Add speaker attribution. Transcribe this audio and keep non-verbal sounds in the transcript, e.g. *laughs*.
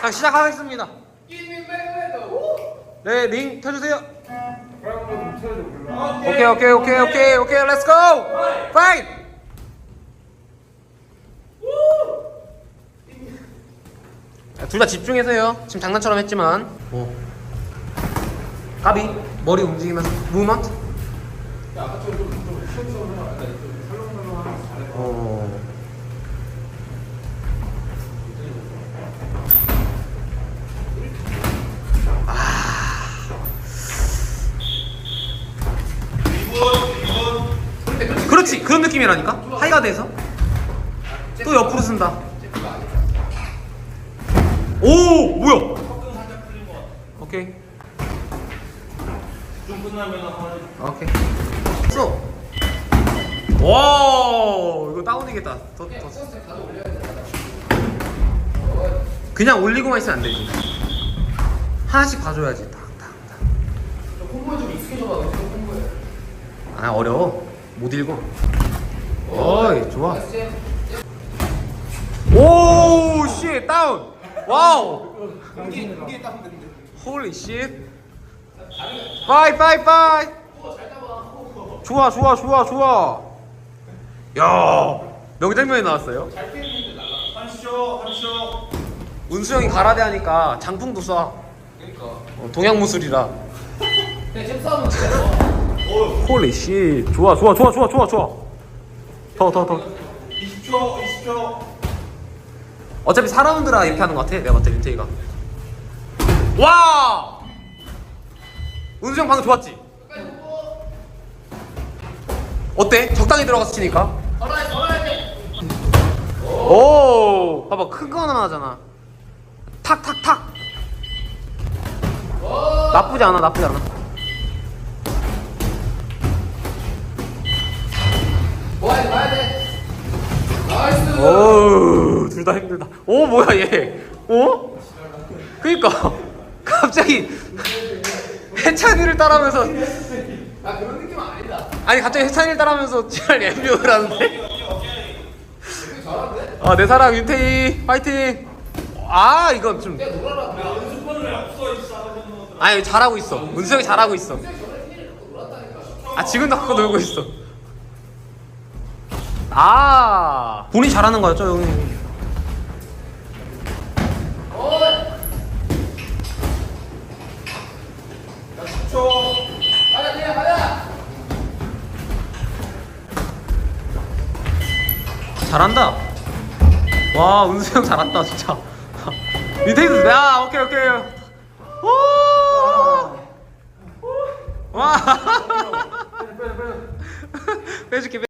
Speaker 1: 자 시작하겠습니다. 네, 링 켜주세요. 오케이, 오케이, 오케이, 오케이, 오케이, 렛츠 고! 파이트! 둘다 집중해서 해요. 지금 장난처럼 했지만. 오. 까비. 머리 움직이면서. 무브먼트. 어. 그렇지 그런 느낌이라니까? 하이가 돼서? 또 옆으로 쓴다. 오 뭐야? 오케이.
Speaker 2: 좀 끝나면
Speaker 1: 오케이. 써. 와 이거 다운이겠다. 더, 더. 그냥 올리고만 있으면 안 되지. 하나씩 봐줘야지.
Speaker 3: 콤보에.
Speaker 1: 아 어려워 못 읽어. 어이 좋아. 오 씨 다운 와우. 홀리 쉣 파이 파이 파이 좋아 좋아 좋아 좋아. 야 명장면이 나왔어요? 운수 형이 가라데 하니까 장풍도 쏴.
Speaker 3: 그러니까.
Speaker 1: 어, 동양 무술이라.
Speaker 3: 그냥 잽 싸움은 돼요.
Speaker 1: 홀리 씨 좋아 좋아 좋아 좋아 좋아 좋아. 더 더 더.
Speaker 2: 20초 20초.
Speaker 1: 어차피 4라운드라 이렇게 하는 것 같아 내가 봤을 때 윤태이가. 와 운수 형 방금 좋았지? 어때? 적당히 들어가서 치니까. 오 봐봐 큰 거 하나 하잖아. 탁탁탁. 나쁘지 않아 나쁘지 않아
Speaker 3: 나이스.
Speaker 1: 오둘 다 힘들다. 오 뭐야 얘. 어? 그니까 *laughs* 갑자기 *laughs* 해찬이를 따라하면서.
Speaker 3: 아 그런 느낌 아니다.
Speaker 1: 아니 갑자기 해찬이를 따라하면서 지랄 엠비오를 하는데?
Speaker 3: 되게 잘하는데?
Speaker 1: 아내 사랑 윤태희. 파이팅. 아 이건 좀. 아니 잘하고 있어. 문수 형이 잘하고 있어. 아 지금도 갖고 놀고 있어 아. 본인이 잘하는 거였죠 형님?
Speaker 3: 어이.
Speaker 2: 야 10초
Speaker 3: 가자 그냥 가자.
Speaker 1: 잘한다. 와 은수 형 잘한다 진짜. *laughs* 밑에도 야 오케이 오케이. 와. *laughs* 빼줄게